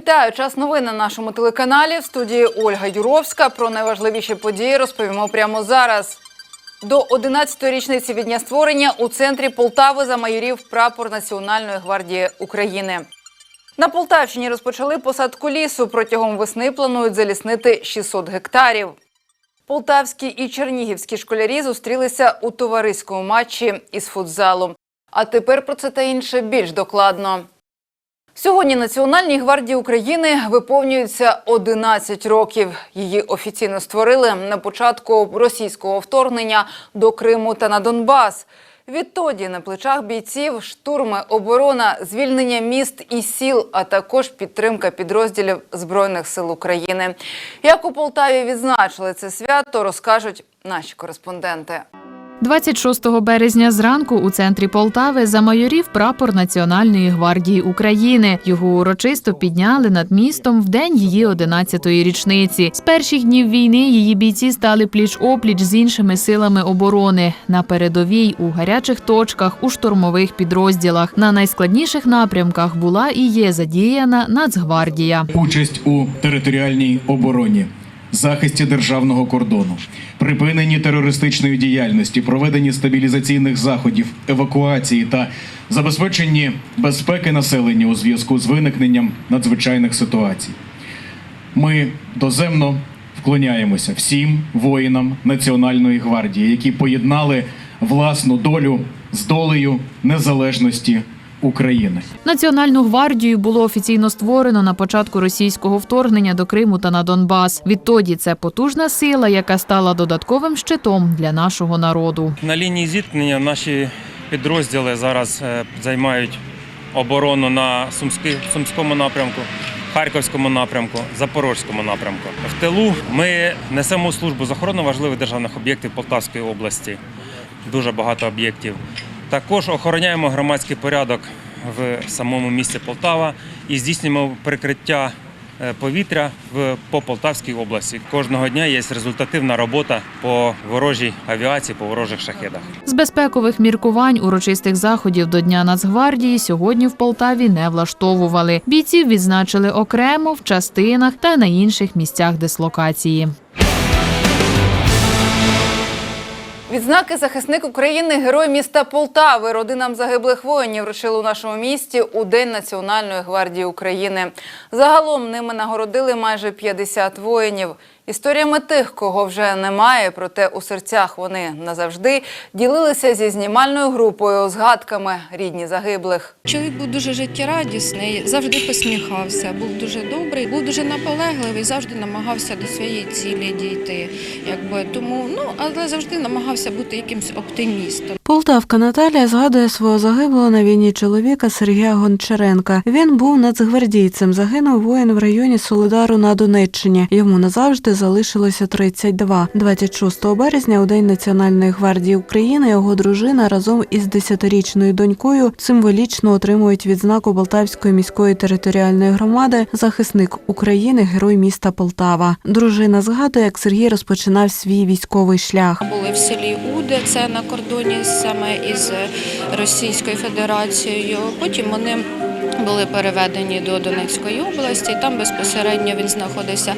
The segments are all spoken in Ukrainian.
Вітаю! Час новин на нашому телеканалі. В студії Ольга Юровська. Про найважливіші події розповімо прямо зараз. До 11-ї річниці від дня створення у центрі Полтави замайорів прапор Національної гвардії України. На Полтавщині розпочали посадку лісу. Протягом весни планують заліснити 600 гектарів. Полтавські і чернігівські школярі зустрілися у товариському матчі із футзалу. А тепер про це та інше більш докладно. Сьогодні Національній гвардії України виповнюється 11 років. Її офіційно створили на початку російського вторгнення до Криму та на Донбас. Відтоді на плечах бійців штурми, оборона, звільнення міст і сіл, а також підтримка підрозділів Збройних сил України. Як у Полтаві відзначили це свято, розкажуть наші кореспонденти. 26 березня зранку у центрі Полтави замайорів прапор Національної гвардії України. Його урочисто підняли над містом в день її 11-ї річниці. З перших днів війни її бійці стали пліч-опліч з іншими силами оборони на передовій, у гарячих точках, у штурмових підрозділах. На найскладніших напрямках була і є задіяна Нацгвардія. участь у територіальній обороні, захисті державного кордону, припиненні терористичної діяльності, проведенні стабілізаційних заходів, евакуації та забезпеченні безпеки населення у зв'язку з виникненням надзвичайних ситуацій. Ми доземно вклоняємося всім воїнам Національної гвардії, які поєднали власну долю з долею незалежності України. Національну гвардію було офіційно створено на початку російського вторгнення до Криму та на Донбас. Відтоді це потужна сила, яка стала додатковим щитом для нашого народу. На лінії зіткнення наші підрозділи зараз е, займають оборону на Сумськи- Сумському напрямку, Харківському напрямку, Запорозькому напрямку. В тилу ми несемо службу з охорони важливих державних об'єктів Полтавської області. Дуже багато об'єктів. Також охороняємо громадський порядок в самому місті Полтава і здійснюємо прикриття е, повітря по Полтавській області. Кожного дня є результативна робота по ворожій авіації, по ворожих шахедах. З безпекових міркувань урочистих заходів до Дня Нацгвардії сьогодні в Полтаві не влаштовували. Бійців відзначили окремо в частинах та на інших місцях дислокації. Відзнаки захисник України, герой міста Полтави, родинам загиблих воїнів вручили у нашому місті у День Національної гвардії України. Загалом ними нагородили майже 50 воїнів. Історіями тих, кого вже немає, проте у серцях вони назавжди ділилися зі знімальною групою згадками рідні загиблих. Чоловік був дуже життєрадісний, завжди посміхався, був дуже добрий, був дуже наполегливий, завжди намагався до своєї цілі дійти. Якби тому, ну але завжди намагався бути якимсь оптимістом. Полтавка Наталія згадує свого загиблого на війні чоловіка Сергія Гончаренка. Він був нацгвардійцем. Загинув воїн в районі Солидару на Донеччині. Йому назавжди залишилося 32. 26 березня, у День Національної гвардії України, його дружина разом із 10-річною донькою символічно отримують відзнаку Полтавської міської територіальної громади захисник України, герой міста Полтава. Дружина згадує, як Сергій розпочинав свій військовий шлях. Були в селі Уде, це на кордоні саме із Російською Федерацією. Потім вони були переведені до Донецької області. Там безпосередньо він знаходився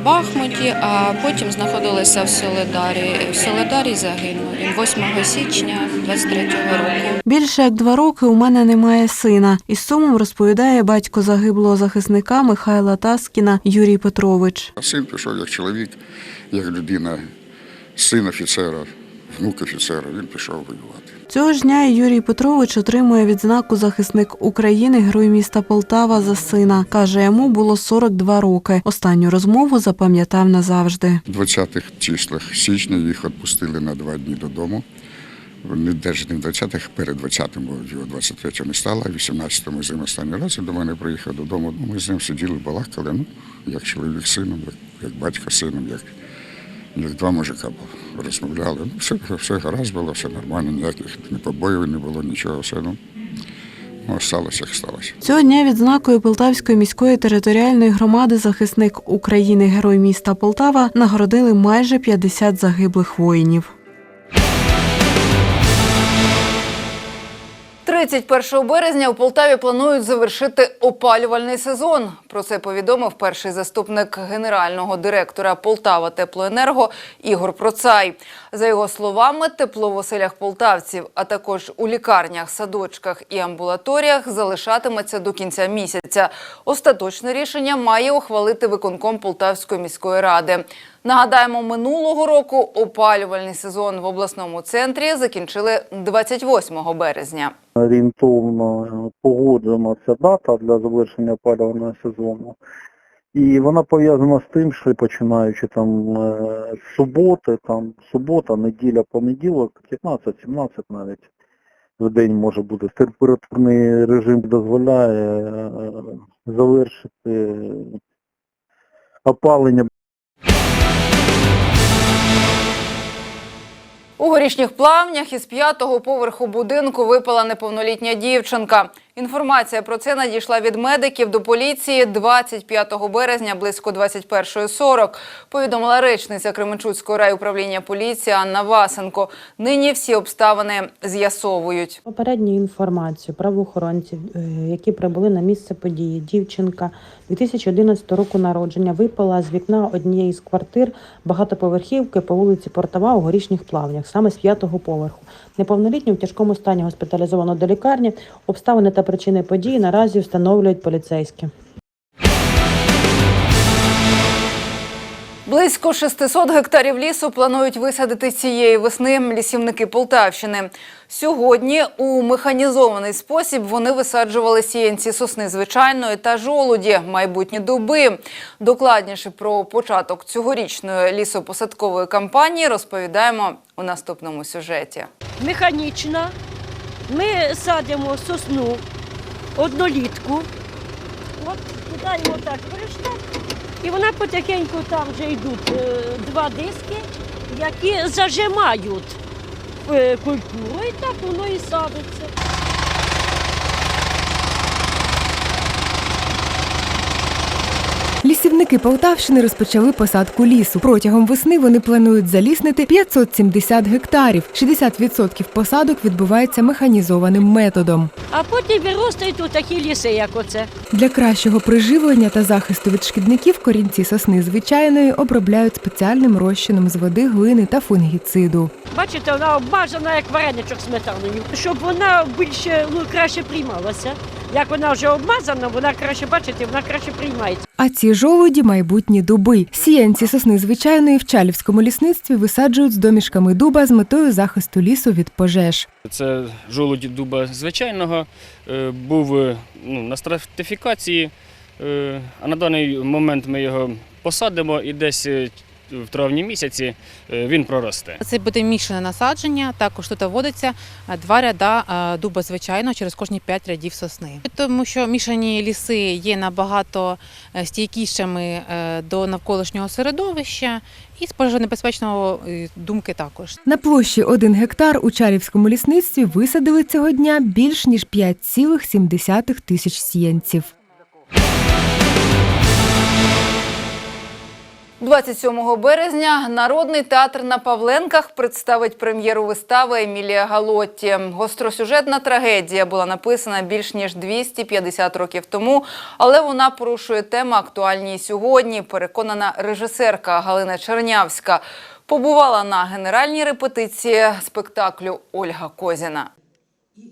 в Бахмуті, а потім знаходилися в Солидарі. В Солидарі загинув він 8 січня 23-го року. Більше як два роки у мене немає сина. Із сумом розповідає батько загиблого захисника Михайла Таскіна Юрій Петрович. Син пішов як чоловік, як людина, син офіцера, внук офіцера, він пішов воювати. Цього ж дня Юрій Петрович отримує відзнаку захисник України, герой міста Полтава за сина. Каже, йому було 42 роки. Останню розмову запам'ятав назавжди. В 20-х числах січня їх відпустили на два дні додому. Вони навіть не в 20-х, перед 20-м, бо його 23-го не стало, а 18-му з останній раз до мене приїхав додому. Ну, ми з ним сиділи, балакали, ну, як чоловік сином, як, як батько сином, як, як два мужика розмовляли. Ну, все, все гаразд було, все нормально, ніяких ні побоїв не було, нічого, все. Ну, ну, сталося, як сталося. Цього дня відзнакою Полтавської міської територіальної громади захисник України, герой міста Полтава нагородили майже 50 загиблих воїнів. 31 березня у Полтаві планують завершити опалювальний сезон. Про це повідомив перший заступник генерального директора Полтава Теплоенерго Ігор Процай. За його словами, тепло в оселях полтавців, а також у лікарнях, садочках і амбулаторіях залишатиметься до кінця місяця. Остаточне рішення має ухвалити виконком Полтавської міської ради. Нагадаємо, минулого року опалювальний сезон в обласному центрі закінчили 28 березня. орієнтовно е, погоджена ця дата для завершення опалювального сезону. І вона пов'язана з тим, що починаючи там е, з суботи, там субота, неділя, понеділок, 15-17 навіть в день може бути. Температурний режим дозволяє е, завершити опалення У горішніх плавнях із п'ятого поверху будинку випала неповнолітня дівчинка. Інформація про це надійшла від медиків до поліції 25 березня близько 21.40, повідомила речниця Кременчуцького райуправління поліції Анна Васенко. Нині всі обставини з'ясовують. Попередню інформацію правоохоронців, е, які прибули на місце події. Дівчинка 2011 року народження випала з вікна однієї з квартир багатоповерхівки по вулиці Портова у горішніх плавнях, саме з п'ятого поверху. Неповнолітню в тяжкому стані госпіталізовано до лікарні. Обставини та причини події наразі встановлюють поліцейські. Близько 600 гектарів лісу планують висадити цієї весни лісівники Полтавщини. Сьогодні у механізований спосіб вони висаджували сіянці сосни звичайної та жолуді, майбутні дуби. Докладніше про початок цьогорічної лісопосадкової кампанії розповідаємо у наступному сюжеті. механічна. Ми садимо сосну однолітку. От кидаємо так вершок, і вона потихеньку там вже йдуть е, два диски, які зажимають е, культуру, і так воно і садиться. Лісівники Полтавщини розпочали посадку лісу. Протягом весни вони планують заліснити 570 гектарів. 60% посадок відбувається механізованим методом. А потім виростають у такі ліси, як оце. Для кращого приживлення та захисту від шкідників корінці сосни звичайної обробляють спеціальним розчином з води, глини та фунгіциду. Бачите, вона обмажена як вареничок сметаною, щоб вона більше ну, краще приймалася. Як вона вже обмазана, вона краще бачите, вона краще приймається. А ці жолуді майбутні дуби. Сіянці сосни звичайної в Чалівському лісництві висаджують з домішками дуба з метою захисту лісу від пожеж. Це жолуді дуба звичайного, е, був е, ну, на стратифікації, е, а на даний момент ми його посадимо і десь в травні місяці е, він проросте. Це буде мішане насадження. Також тут вводиться е, два ряда е, дуба звичайного через кожні п'ять рядів сосни. Тому що мішані ліси є набагато стійкішими до навколишнього середовища і з пожежонебезпечного думки також. На площі 1 гектар у Чарівському лісництві висадили цього дня більш ніж 5,7 тисяч сіянців. 27 березня Народний театр на Павленках представить прем'єру вистави Емілія Галотті. Гостросюжетна трагедія була написана більш ніж 250 років тому, але вона порушує теми актуальні сьогодні. Переконана режисерка Галина Чернявська. Побувала на генеральній репетиції спектаклю Ольга Козіна.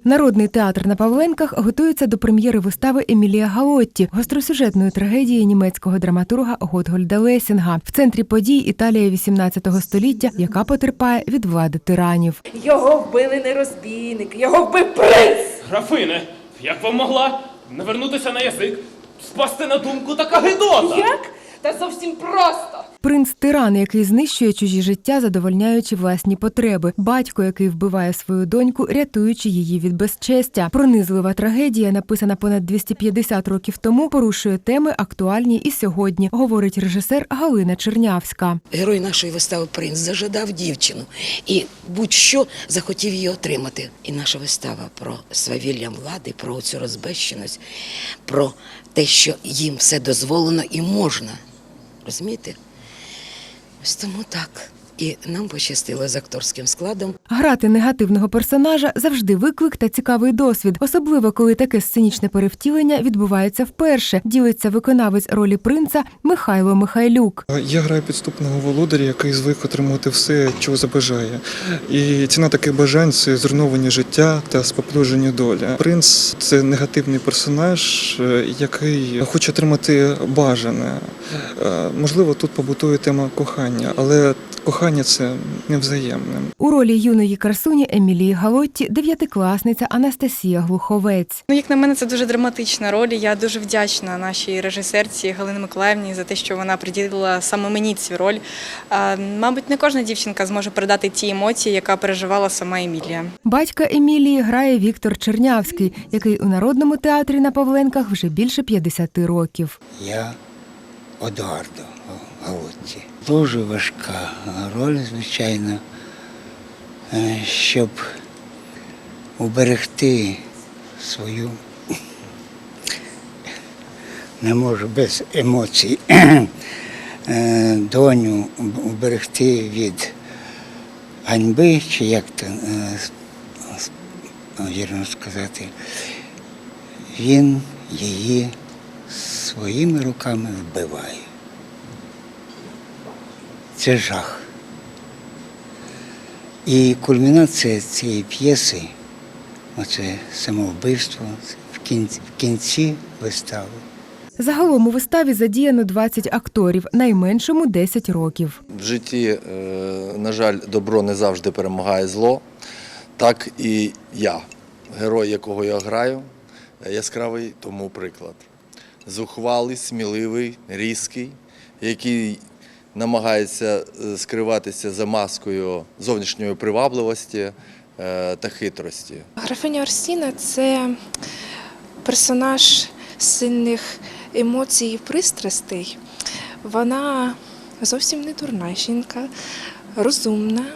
Народний театр на Павленках готується до прем'єри вистави Емілія Галотті, гостросюжетної трагедії німецького драматурга Готгольда Лесінга. В центрі подій Італія 18 століття, яка потерпає від влади тиранів. Його вбили не розбійник, його вбив принц! Графине, як вам могла навернутися на язик, спасти на думку така гидота? Як? Та зовсім просто. Принц тиран, який знищує чужі життя, задовольняючи власні потреби. Батько, який вбиває свою доньку, рятуючи її від безчестя. Пронизлива трагедія, написана понад 250 років тому, порушує теми актуальні і сьогодні, говорить режисер Галина Чернявська. Герой нашої вистави принц зажадав дівчину і будь-що захотів її отримати. І наша вистава про свавілля влади, про цю розбещеність, про те, що їм все дозволено і можна. Розумієте? Ось тому так. І нам пощастило з акторським складом. Грати негативного персонажа завжди виклик та цікавий досвід, особливо коли таке сценічне перевтілення відбувається вперше. Ділиться виконавець ролі принца Михайло Михайлюк. Я граю підступного володаря, який звик отримувати все, чого забажає. І ціна таких бажань це зруйновані життя та споплюження долі. Принц це негативний персонаж, е, який хоче отримати бажане. Е, Можливо, тут побутує тема кохання, але кохання це невзаємне. У ролі юної красуні Емілії Галотті дев'ятикласниця Анастасія Глуховець. Ну, як на мене, це дуже драматична роль. і Я дуже вдячна нашій режисерці Галині Миколаївні за те, що вона приділила саме мені цю роль. А, Мабуть, не кожна дівчинка зможе передати ті емоції, яка переживала сама Емілія. Батька Емілії грає Віктор Чернявський, який у народному театрі на Павленках вже більше 50 років. Я Одуардо Галотті. Дуже важка роль, звичайно, е, щоб уберегти свою, не можу без емоцій, е, доню уберегти від ганьби, чи як то е, вірно сказати, він її своїми руками вбиває. Це жах. І кульмінація цієї п'єси, оце самовбивство в кінці, в кінці вистави. Загалом у виставі задіяно 20 акторів, найменшому 10 років. В житті, е, на жаль, добро не завжди перемагає зло. Так і я, герой, якого я граю, яскравий тому приклад. Зухвалий, сміливий, різкий, який намагається е, скриватися за маскою зовнішньої привабливості е, та хитрості. Графиня Орсіна це персонаж сильних емоцій і пристрастей. Вона зовсім не дурна жінка, розумна,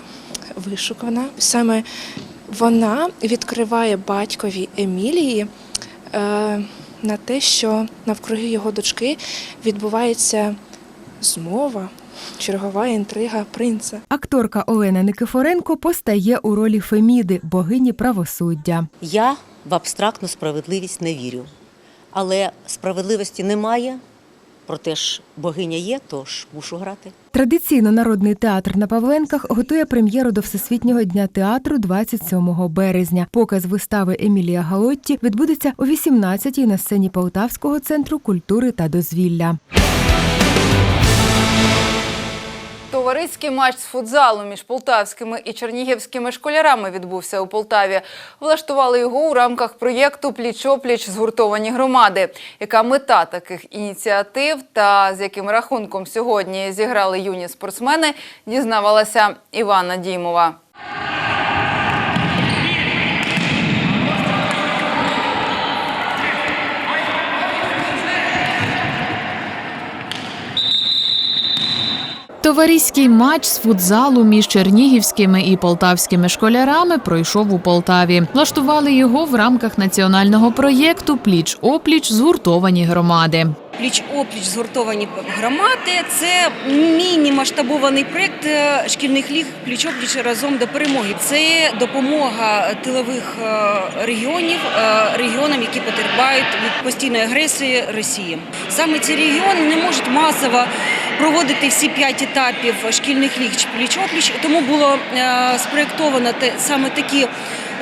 вишукана. Саме вона відкриває батькові Емілії е, на те, що навкруги його дочки відбувається змова, чергова інтрига принца. Акторка Олена Никифоренко постає у ролі Феміди, богині правосуддя. Я в абстрактну справедливість не вірю. Але справедливості немає, проте ж богиня є, тож мушу грати. Традиційно народний театр на Павленках готує прем'єру до Всесвітнього дня театру 27 березня. Показ вистави Емілія Галотті відбудеться о 18-й на сцені Полтавського центру культури та дозвілля. Товариський матч з футзалу між полтавськими і чернігівськими школярами відбувся у Полтаві. Влаштували його у рамках проєкту Пліч-опліч згуртовані громади. Яка мета таких ініціатив та з яким рахунком сьогодні зіграли юні спортсмени, дізнавалася Івана Дімова. Товариський матч з футзалу між чернігівськими і полтавськими школярами пройшов у Полтаві. Влаштували його в рамках національного проєкту Пліч опліч згуртовані громади. Пліч-опліч згуртовані громади. Це міні-масштабований проєкт е, шкільних ліг пліч-опліч разом до перемоги. Це допомога тилових е, регіонів е, регіонам, які потерпають від постійної агресії Росії. Саме ці регіони не можуть масово проводити всі п'ять етапів шкільних ліг пліч-опліч, тому було спроєктовано саме такі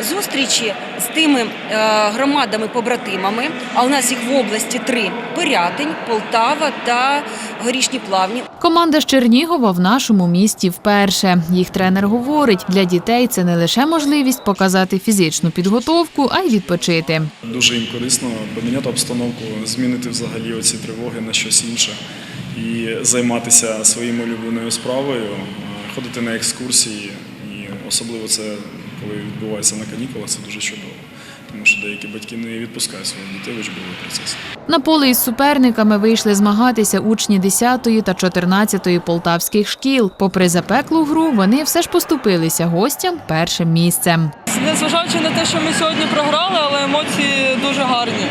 зустрічі з тими е, громадами-побратимами. А у нас їх в області три: Пирятин, Полтава та Горішні Плавні. Команда з Чернігова в нашому місті вперше. Їх тренер говорить, для дітей це не лише можливість показати фізичну підготовку, а й відпочити. Дуже їм корисно поміняти обстановку, змінити взагалі оці тривоги на щось інше і займатися своєю улюбленою справою, е, ходити на екскурсії. І особливо це коли відбувається на канікулах, це дуже чудово. Тому що деякі батьки не відпускають своїх дітей в учбовий процес. На поле із суперниками вийшли змагатися учні 10 та 14 полтавських шкіл. Попри запеклу гру, вони все ж поступилися гостям першим місцем. Незважаючи на те, що ми сьогодні програли, але емоції дуже гарні.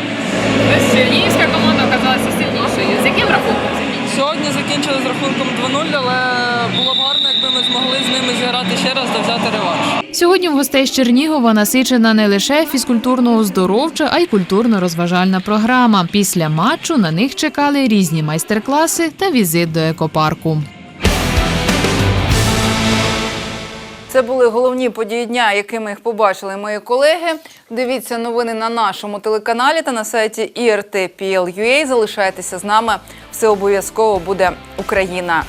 Чернігівська команда оказалася сильнішою. З яким рахунком? Сьогодні закінчили з рахунком 2-0, але було б гарно, якби ми змогли з ними зіграти ще раз та взяти реванш. Сьогодні в гостей з Чернігова насичена не лише фізкультурно-оздоровча, а й культурно-розважальна програма. Після матчу на них чекали різні майстер-класи та візит до екопарку. Це були головні події дня, якими їх побачили мої колеги. Дивіться новини на нашому телеканалі та на сайті IRT.PL.UA. Залишайтеся з нами. Все обов'язково буде Україна.